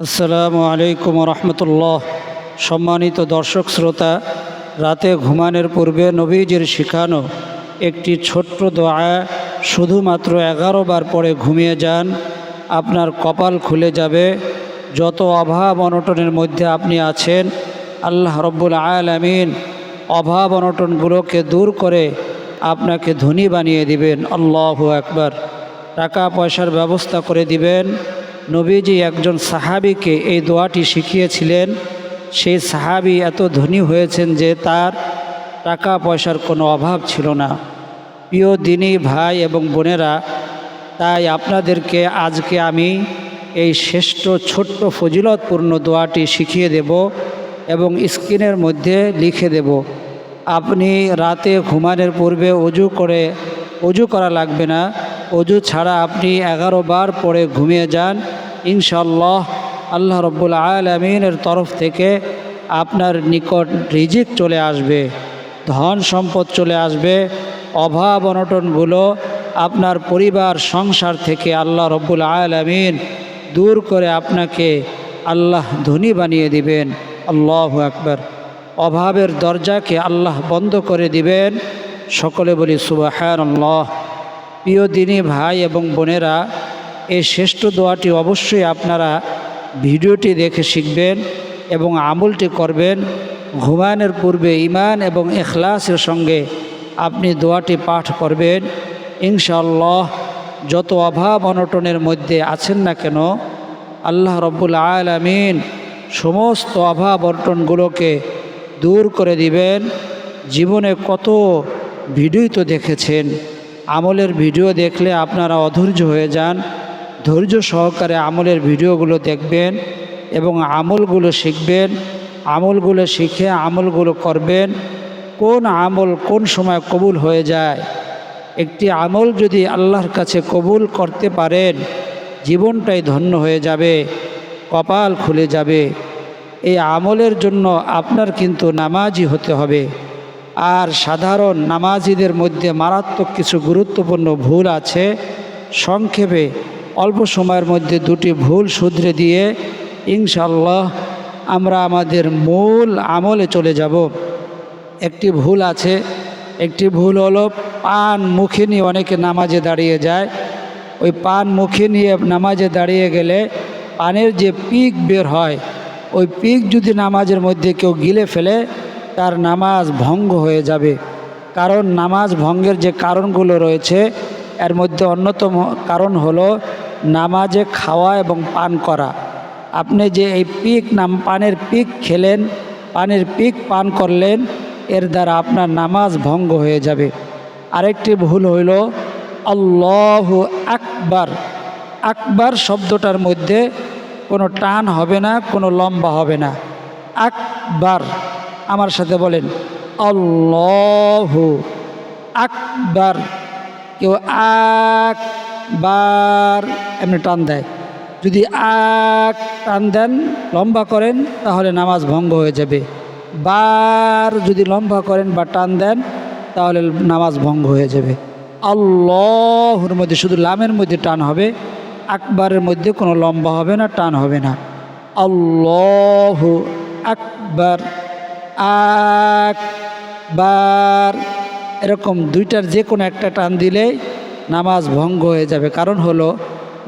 আসসালামু আলাইকুম রহমতুল্লাহ। সম্মানিত দর্শক শ্রোতা, রাতে ঘুমানোর পূর্বে নবীজির শিখানো একটি ছোট্ট দোয়া শুধুমাত্র এগারো বার পরে ঘুমিয়ে যান, আপনার কপাল খুলে যাবে। যত অভাব অনটনের মধ্যে আপনি আছেন, আল্লাহ রব্বুল আলামিন অভাব অনটনগুলোকে দূর করে আপনাকে ধনী বানিয়ে দিবেন। আল্লাহু একবার টাকা পয়সার ব্যবস্থা করে দিবেন। নবীজি একজন সাহাবিকে এই দোয়াটি শিখিয়েছিলেন, সেই সাহাবি এত ধনী হয়েছেন যে তার টাকা পয়সার কোনো অভাব ছিল না। প্রিয় দিনী ভাই এবং বোনেরা, তাই আপনাদেরকে আজকে আমি এই শ্রেষ্ঠ ছোট্ট ফজিলতপূর্ণ দোয়াটি শিখিয়ে দেব এবং স্ক্রিনের মধ্যে লিখে দেব। আপনি রাতে ঘুমানোর পূর্বে অজু করে, অজু করা লাগবে না। অজু ছাড়া আপনি এগারো বার পরে ঘুমিয়ে যান। ইনশাল্লাহ আল্লাহ রব্বুল আলমিনের তরফ থেকে আপনার নিকট রিজিক চলে আসবে, ধন সম্পদ চলে আসবে, অভাব অনটনগুলো আপনার পরিবার, সংসার থেকে আল্লাহ রব্বুল আলমিন দূর করে আপনাকে আল্লাহ ধনী বানিয়ে দিবেন। আল্লাহ আকবার। অভাবের দরজাকে আল্লাহ বন্ধ করে দিবেন। সকলে বলি আল্লাহ প্রিয় দিনী ভাই এবং বোনেরা এই শ্রেষ্ঠ দোয়াটি অবশ্যই আপনারা ভিডিওটি দেখে শিখবেন এবং আমলটি করবেন। ঘুমানোর পূর্বে ইমান এবং এখলাসের সঙ্গে আপনি দোয়াটি পাঠ করবেন। ইনশাল্লাহ যত অভাব অনটনের মধ্যে আছেন না কেন, আল্লাহ রব্বুল আলমিন সমস্ত অভাব অনটনগুলোকে দূর করে দিবেন। জীবনে কত ভিডিও তো দেখেছেন, আমলের ভিডিও দেখলে আপনারা অধৈর্য হয়ে যান। ধৈর্য সহকারে আমলের ভিডিওগুলো দেখবেন এবং আমলগুলো শিখবেন। আমলগুলো শিখে আমলগুলো করবেন। কোন আমল কোন সময় কবুল হয়ে যায়? একটি আমল যদি আল্লাহর কাছে কবুল করতে পারেন, জীবনটাই ধন্য হয়ে যাবে, কপাল খুলে যাবে। এই আমলের জন্য আপনার কিন্তু নামাজি হতে হবে। আর সাধারণ নামাজিদের মধ্যে মারাত্মক কিছু গুরুত্বপূর্ণ ভুল আছে। সংক্ষেপে অল্প সময়ের মধ্যে দুটি ভুল শুধরে দিয়ে ইনশাল্লাহ আমরা আমাদের মূল আমলে চলে যাব। একটি ভুল আছে, একটি ভুল হলো পান মুখে নিয়ে অনেকে নামাজে দাঁড়িয়ে যায়। ওই পান মুখে নিয়ে নামাজে দাঁড়িয়ে গেলে পানের যে পিক বের হয়, ওই পিক যদি নামাজের মধ্যে কেউ গিলে ফেলে, তার নামাজ ভঙ্গ হয়ে যাবে। কারণ নামাজ ভঙ্গের যে কারণগুলো রয়েছে, এর মধ্যে অন্যতম কারণ হলো নামাজে খাওয়া এবং পান করা। আপনি যে এই পিক নাম, পানের পিক খেলেন, পানের পিক পান করলেন, এর দ্বারা আপনার নামাজ ভঙ্গ হয়ে যাবে। আরেকটি ভুল হইল, আল্লাহ আকবার। আকবার শব্দটার মধ্যে কোনো টান হবে না, কোনো লম্বা হবে না। আকবার, আমার সাথে বলেন, আল্লাহ আকবার। কেউ আকবার এমনি টান দেয়। যদি আক টান দেন, লম্বা করেন, তাহলে নামাজ ভঙ্গ হয়ে যাবে। বার যদি লম্বা করেন বা টান দেন, তাহলে নামাজ ভঙ্গ হয়ে যাবে। আল্লাহর মধ্যে শুধু লামের মধ্যে টান হবে আকবারের মধ্যে কোনো লম্বা হবে না, টান হবে না। আল্লাহ আকবার আকবার এরকম দুইটার যে কোনো একটা টান দিলেই নামাজ ভঙ্গ হয়ে যাবে। কারণ হলো,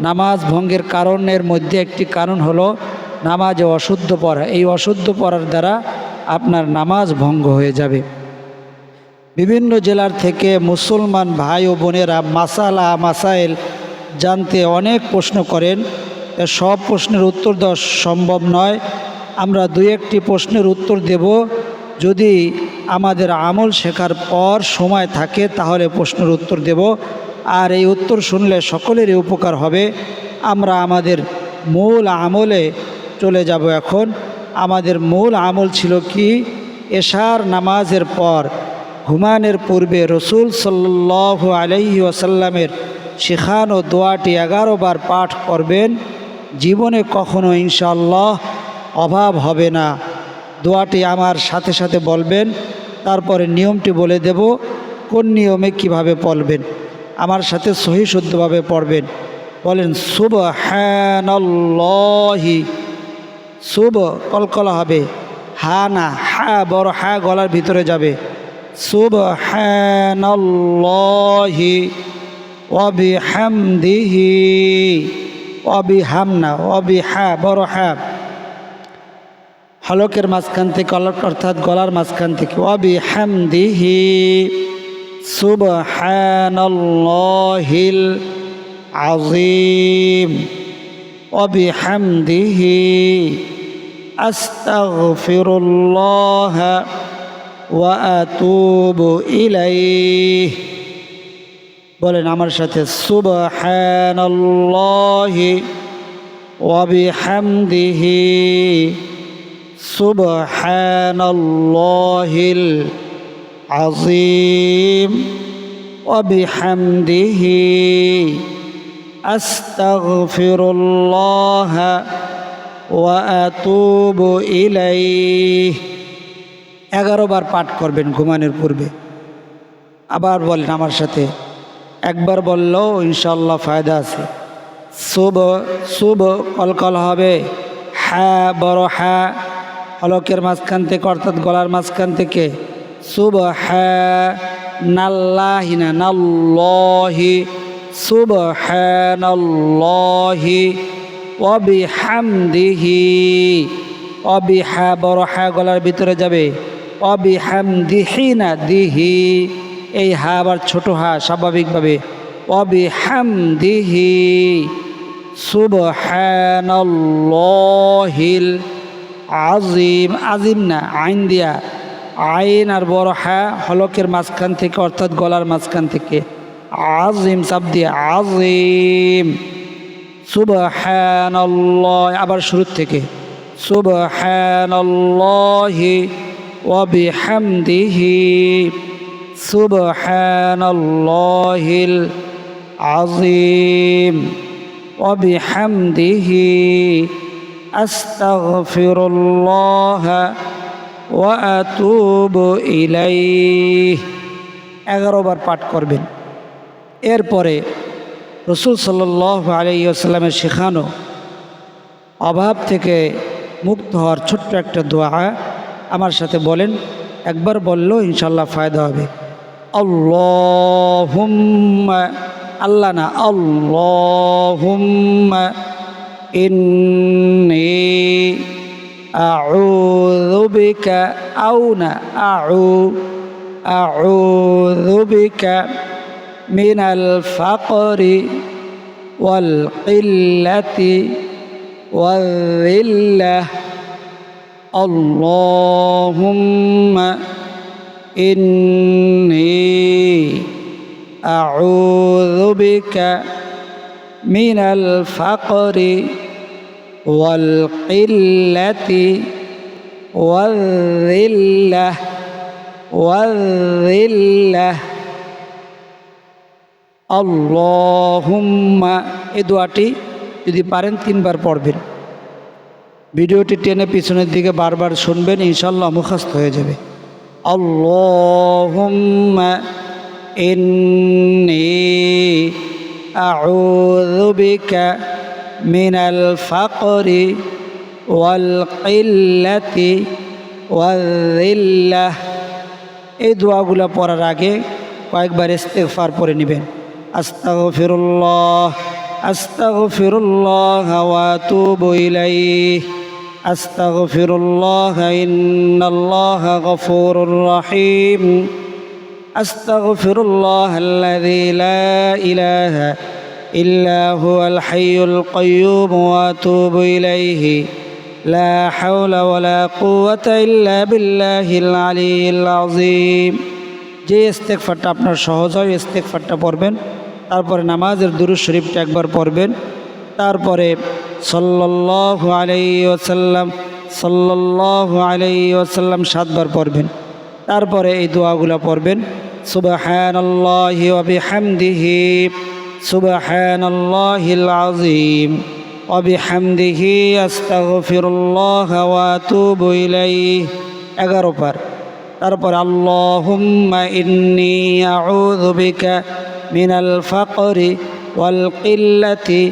নামাজ ভঙ্গের কারণের মধ্যে একটি কারণ হলো, নামাজে অশুদ্ধ পড়া। এই অশুদ্ধ পড়ার দ্বারা আপনার নামাজ ভঙ্গ হয়ে যাবে। বিভিন্ন জেলার থেকে মুসলমান ভাই ও বোনেরা মাসালা, মাসাইল জানতে অনেক প্রশ্ন করেন। সব প্রশ্নের উত্তর দেওয়া সম্ভব নয়। আমরা দু একটি প্রশ্নের উত্তর দেব। যদি আমাদের আমল শেখার পর সময় থাকে, তাহলে প্রশ্নের উত্তর দেব। আর এই উত্তর শুনলে সকলেরই উপকার হবে। আমরা আমাদের মূল আমলে চলে যাব এখন। আমাদের মূল আমল ছিল কি? এশার নামাজের পর, হুমানের পূর্বে রসুল সাল্লাহ আলাইহি ওয়াসাল্লামের শেখানো দোয়াটি এগারো বার পাঠ করবেন। জীবনে কখনো ইনশাল্লাহ অভাব হবে না। দোয়াটি আমার সাথে সাথে বলবেন, তারপরে নিয়মটি বলে দেব, কোন নিয়মে কীভাবে পড়বেন আমার সাথে সহি শুদ্ধভাবে পড়বেন। বলেন, সুবহানাল্লাহি। শুভ কলকলা হবে। হা না, হা, বড় হা গলার ভিতরে যাবে। শুভ হ্যানল্লহি অবিহামদিহি অবিহাম না অবিহা বড় হ্যাঁ হলকের মাঝখান থেকে, অর্থাৎ গলার মাঝখান থেকে অবিহামদিহি সুবহানাল্লাহিল আজিম অবিহামদিহি আস্তাগফিরুল্লাহ ওয়া আতুবু ইলাইহি বলেন আমার সাথে সুবহানাল্লাহি ওয়া বিহামদিহি সুবহানাল্লাহিল ওয়া বিহামদিহি আস্তাগফিরুল্লাহ ওয়া আতুবু ইলাইহি এগারো বার পাঠ করবেন ঘুমানোর পূর্বে। আবার বলেন আমার সাথে। একবার বললেও ইনশাল্লাহ ফায়দা আছে। শুভ শুভ কলকল হবে। হ্যাঁ বড় হ্যাঁ। হলকের মাঝখান থেকে, অর্থাৎ গলার মাঝখান থেকে শুভ হ্যাঁ নাল্লাহি না নাল্লহি শুভ হ্যাঁ নাল্লহি অবিহামদিহি অবিহা হ্যাঁ গলার ভিতরে যাবে অবিহামদিহি না দিহি, এই হা আবার ছোট হা স্বাভাবিকভাবে অবিহামদিহি সুবহানাল্লাহিল আজিম আজিম না, আইন দিয়া। আইন আর বড় হা হলকের মাঝখান থেকে, অর্থাৎ গলার মাঝখান থেকে। আজিম সাব দিয়ে, আজিম। সুবহানাল্লাহ, আবার শুরুর থেকে। সুবহানাল্লাহি ওয়া বিহামদিহি। সুবহানাল্লাহিল আজিম ওয়া বিহামদিহি। আস্তাগফিরুল্লাহ। ওয়া আতুবু ইলাইহি। এগারো বার পাঠ করবেন। এরপরে রসুল সাল্লাহ আলাইসাল্লামের শেখানো অভাব থেকে মুক্ত হওয়ার ছোট্ট একটা দোয়া আমার সাথে বলেন, একবার বললেও ইনশাল্লাহ ফায়দা হবে। আল্লাহুম্মা, আল্লাহ না, আল্লাহুম্মা, ইন্নি أعوذ بك أونا أعو أعوذ بك من الفقر والقلة والذلة. اللهم إني أعوذ بك من الفقر والقلة والذلة والذلة আল্লাহুম্মা এই দোয়াটি যদি পারেন তিনবার পড়বেন ভিডিওটি টেনে পিছনের দিকে বারবার শুনবেন ইনশাল্লাহ মুখস্থ হয়ে যাবে আল্লাহুম্মা ইন্নি আউযু বিকা মিনাল ফাকরি ওয়াল কিল্লাতি ওয়াল যিল্লাহ এই দোয়াগুলো পড়ার আগে কয়েকবার ইস্তেগফার পড়ে নেবেন أستغفر الله أستغفر الله وأتوب إليه أستغفر الله إن الله غفور رحيم أستغفر إلا هو الحي القيوم وأتوب إليه لا حول ولا قوة إلا بالله العلي العظيم যে ইস্তেকফারটা আপনার সহজ হয় ইস্তেকফারটা পড়বেন। তারপরে নামাজের দুরু শরীফটা একবার পড়বেন। তারপরে সল্লাহ আলাই ওসাল্লাম সল্লাহ আলাই ওসাল্লাম সাতবার পড়বেন। তারপরে এই দোয়াগুলো পড়বেন সুবাহ হামদিহি আল্লাহিল আজিম অবিহামদিহি আস্তাগফিরুল্লাহ ওয়া আতুবু ইলাইহি। এগারো পার। তারপর আল্লাহুম্মা ইন্নি আউযু বিকা মিনাল ফাকরি ওয়াল কিল্লাতি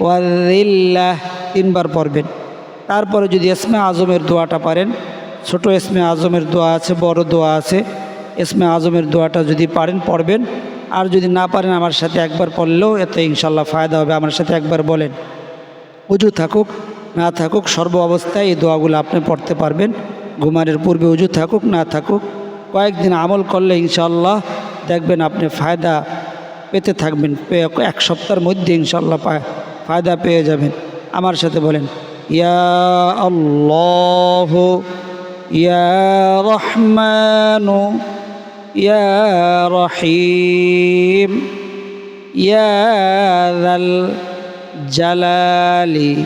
ওয়াল যিল্লাহ তিনবার পড়বেন। তারপরে যদি এসমে আজমের দোয়াটা পারেন, ছোট এসমে আজমের দোয়া আছে, বড় দোয়া আছে এসমে আজমের দোয়াটা যদি পারেন, পড়বেন। আর যদি না পারেন আমার সাথে একবার পড়লেও এতে ইনশাল্লাহ ফায়দা হবে। আমার সাথে একবার বলেন। উজু থাকুক, না থাকুক, সর্ব অবস্থায় এই দোয়াগুলো আপনি পড়তে পারবেন। ঘুমানোর পূর্বে উজু থাকুক, না থাকুক, কয়েকদিন আমল করলে ইনশাল্লাহ দেখবেন আপনি ফায়দা পেতে থাকবেন। এক সপ্তাহের মধ্যে ইনশাল্লাহ ফায়দা পেয়ে যাবেন। আমার সাথে বলেন, ইয়া আল্লাহ, ইয়া রহমানু يا رحيم يا ذا الجلال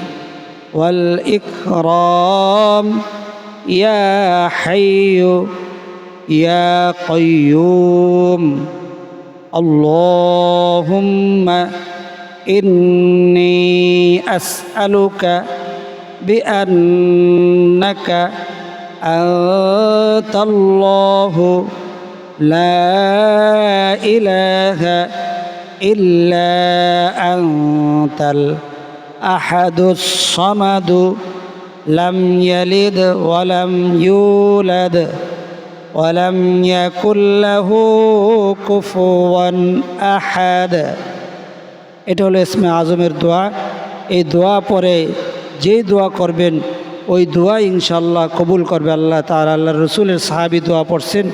والإكرام يا حي يا قيوم. اللهم إني أسألك بأنك أنت الله لا إله إلا أنت الأحد الصمد لم يلد ولم يولد ولم يكن له كفوا أحد এটা হলো ইসমে আজমের দোয়া এই দোয়া পরে যেই দোয়া করবেন ওই দোয়া ইনশাল্লাহ কবুল করবে আল্লাহ তার আল্লাহ রসুলের সাহাবি দোয়া পড়ছেন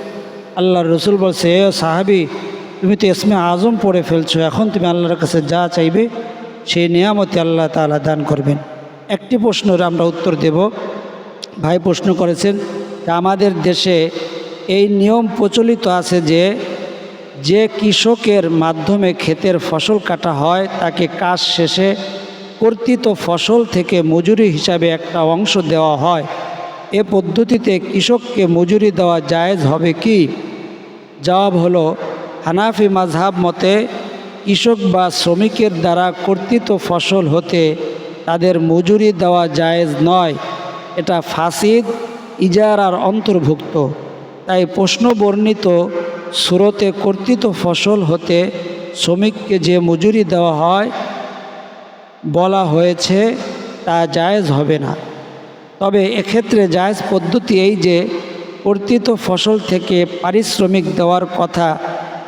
আল্লাহর রসুল বলছে, এ সাহাবি, তুমি তো ইসমে আজম পড়ে ফেলছো, এখন তুমি আল্লাহর কাছে যা চাইবে, সেই নিয়ামতে আল্লাহ তাআলা দান করবেন। একটি প্রশ্নের আমরা উত্তর দেব। ভাই প্রশ্ন করেছেন আমাদের দেশে এই নিয়ম প্রচলিত আছে যে যে কৃষকের মাধ্যমে ক্ষেতের ফসল কাটা হয়, তাকে কাজ শেষে কর্তৃত ফসল থেকে মজুরি হিসাবে একটা অংশ দেওয়া হয়। এ পদ্ধতিতে কৃষককে মজুরি দেওয়া জায়েজ হবে কি? জবাব হলো, হানাফি মাঝহাব মতে, কৃষক বা শ্রমিকের দ্বারা কর্তৃত ফসল হতে তাদের মজুরি দেওয়া জায়েজ নয়। এটা ফাসিদ, ইজারার অন্তর্ভুক্ত। তাই প্রশ্ন বর্ণিত সুরতে কর্তৃত ফসল হতে শ্রমিককে যে মজুরি দেওয়া হয়, বলা হয়েছে তা জায়েজ হবে না। তবে এক্ষেত্রে জায়েজ পদ্ধতি এই যে কর্তৃত ফসল থেকে পারিশ্রমিক দেওয়ার কথা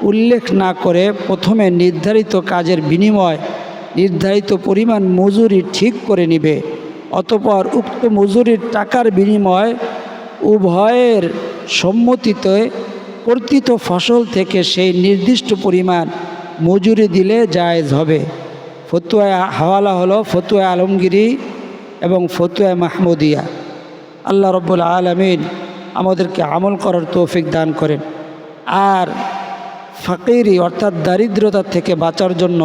উল্লেখ না করে প্রথমে নির্ধারিত কাজের বিনিময় নির্ধারিত পরিমাণ মজুরি ঠিক করে নিবে। অতপর উক্ত মজুরির টাকার বিনিময় উভয়ের সম্মতিতে কর্তৃত ফসল থেকে সেই নির্দিষ্ট পরিমাণ মজুরি দিলে জায়েজ হবে। ফতুয়া হাওয়ালা হলো ফতুয়া আলমগিরি এবং ফতুয়া মাহমুদিয়া। আল্লাহ রব্বুল আলমিন আমাদেরকে আমল করার তৌফিক দান করেন। আর ফাকিরি অর্থাৎ দারিদ্রতা থেকে বাঁচার জন্য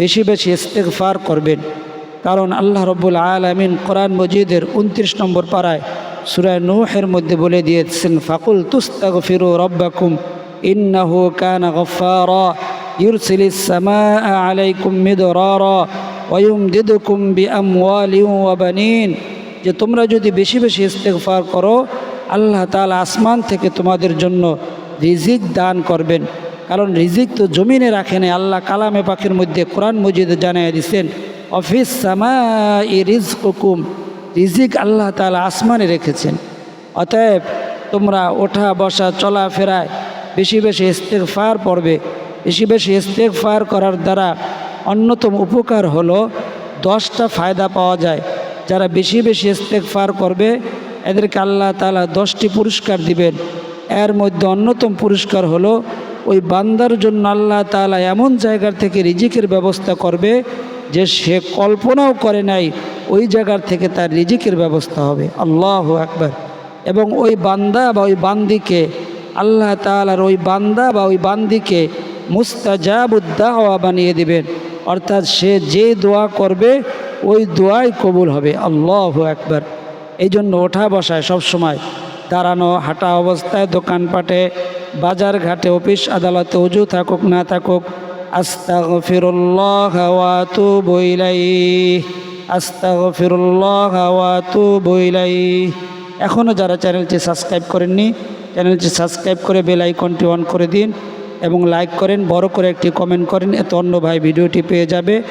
বেশি বেশি ইস্তেগফার করবেন। কারণ আল্লাহ রব্বুল আলমিন কোরআন মজিদের উনত্রিশ নম্বর পাড়ায় সুরায় নূহের মধ্যে বলে দিয়েছেন, ফাকুল তুস্তাগ ফিরু রব্বাকুম ইন্নাহু কানা গফারা ইউরসিলিস সামা আলাইকুম মিদরারা ওয়ুমদিদুকুম বিআমওয়ালিন ওয়া বানিন। যে তোমরা যদি বেশি বেশি ইস্তেগফার করো আল্লাহ তালা আসমান থেকে তোমাদের জন্য রিজিক দান করবেন। কারণ রিজিক তো জমিনে রাখেন আল্লাহ কালামে পাখির মধ্যে কোরআন মজিদে জানিয়ে দিচ্ছেন অফিস সামা ই রিজকুম রিজিক আল্লাহ তাআলা আসমানে রেখেছেন। অতএব তোমরা ওঠা, বসা, চলাফেরায় বেশি বেশি ইস্তেগফার পড়বে। বেশি বেশি ইস্তেগফার করার দ্বারা অন্যতম উপকার হলো দশটা ফায়দা পাওয়া যায়। যারা বেশি বেশি ইস্তেগফার করবে এদেরকে আল্লাহ তাআলা দশটি পুরস্কার দিবেন। এর মধ্যে অন্যতম পুরস্কার হলো, ওই বান্দার জন্য আল্লাহ তাআলা এমন জায়গার থেকে রিজিকের ব্যবস্থা করবে যে সে কল্পনাও করে নাই ওই জায়গার থেকে তার রিজিকের ব্যবস্থা হবে। আল্লাহ একবার এবং ওই বান্দা বা ওই বান্দিকে, আল্লাহ তাআলার ওই বান্দা বা ওই বান্দিকে মুস্তাজাবুদ্দাওয়া বানিয়ে দিবেন। অর্থাৎ সে যে দোয়া করবে, ওই দোয়াই কবুল হবে। আল্লাহ একবার এই জন্য ওঠা বসায় সবসময় দাঁড়ানো, হাঁটা অবস্থায়, দোকানপাটে, বাজার ঘাটে, অফিস, আদালতে উজু থাকুক, না থাকুক, আস্তাগফিরুল্লাহ ওয়া আতুবু ইলাইহি, আস্তাগফিরুল্লাহ ওয়া আতুবু ইলাইহি। এখনও যারা চ্যানেলটি সাবস্ক্রাইব করেননি, চ্যানেলটি সাবস্ক্রাইব করে বেল আইকনটি অন করে দিন এবং লাইক করেন, বড় করে একটি কমেন্ট করেন, এতে অন্য ভাই ভিডিওটি পেয়ে যাবে।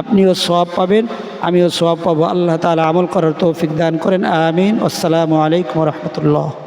আপনিও সব পাবেন। আমিও সব পাবো। আল্লাহ তালা আমল করার তৌফিক দান করেন। আমিন। আসসালামু আলাইকুম রহমতুল্লাহ।